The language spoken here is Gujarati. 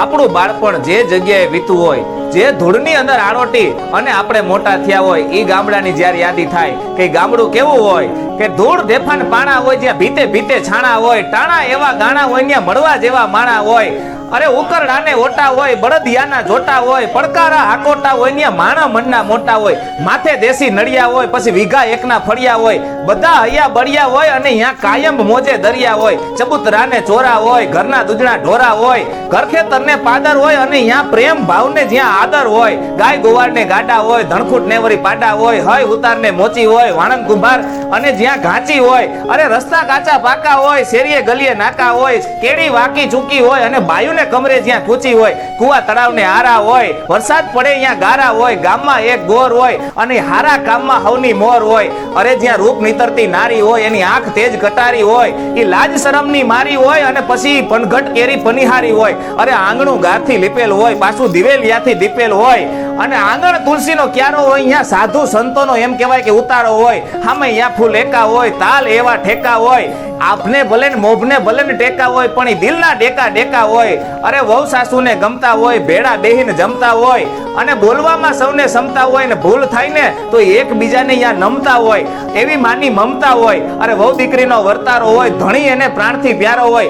આપણું બાળપણ જે જગ્યાએ વીતું હોય, જે ધૂળની અંદર આરોટી અને આપણે મોટા થયા હોય એ ગામડાની જ્યારે યાદી થાય કે ગામડું કેવું હોય, કે ધૂળ દેફાન પાણા હોય, જ્યાં ભીતે ભીતે છાણા હોય, ટાણા એવા ગાણા હોય, ત્યાં મળવા જેવા માણા હોય અરે ઉકરડાને ઓટા હોય, બળદિયાના જોટા હોય, પડકારા હાકોટા હોય ત્યાં માણા મનના મોટા હોય, માથે દેશી નડિયા હોય, પછી વીઘા એકના ફળિયા હોય, બધા હૈયા બળિયા હોય અને અહીંયા કાયમ મોજે દરિયા હોય, ચબુતરાને ચોરા હોય, ઘરના દૂધણા ઢોરા હોય, ઘર ખેતરને પાદર હોય અને અહીંયા પ્રેમ ભાવને જ્યાં આદર હોય, ગાય ગોવાળને ગાડા હોય, ધણખૂટ નેવરી પાડા હોય, હય ઉતારને મોચી હોય વાણંદ કુંભાર અને જ્યાં ઘાંચી હોય, અરે રસ્તા કાચા પાકા હોય, શેરીએ ગલીએ નાકા હોય, કેડી વાકી ચૂકી હોય અને બાયુને કમરે જ્યાં કૂચી હોય, કુવા તળાવને હારા હોય, વરસાદ પડે ત્યાં ગારા હોય, ગામમાં એક ગોર હોય અને હારા કામમાં હવની મોર હોય. અરે જ્યાં રૂપ નીતરતી નારી હોય, એની આંખ તેજ કટારી હોય એ લાજ શરમની મારી હોય અને પછી પનઘટ કેરી પનિહારી હોય. અરે આંગણું ગારથી લીપેલ હોય, પાછું દિવેલિયાથી દીપેલ હોય. અને આંગણ તુલસીનો ક્યારો હોય અહીંયા સાધુ સંતોનો એમ કહેવાય કે ઉતારો હોય. હામે અહીંયા ફૂલ એકા હોય, તાલ એવા ઠેકા હોય. આપને ભલે ને મોભને ભલે ને ટેકા હોય, પણ એ દિલના ડેકા ડેકા હોય. અરે વહુ સાસુને ગમતા હોય ભેડા બેહીને જમતા હોય. અને બોલવામાં સૌને સમતા હોય ને ભૂલ થાય ને, તો એકબીજાને અહીંયા નમતા હોય. એવી માની મમતા હોય. અરે વહુ દીકરીનો વર્તારો હોય, ધણી એને પ્રાણથી પ્યારો હોય.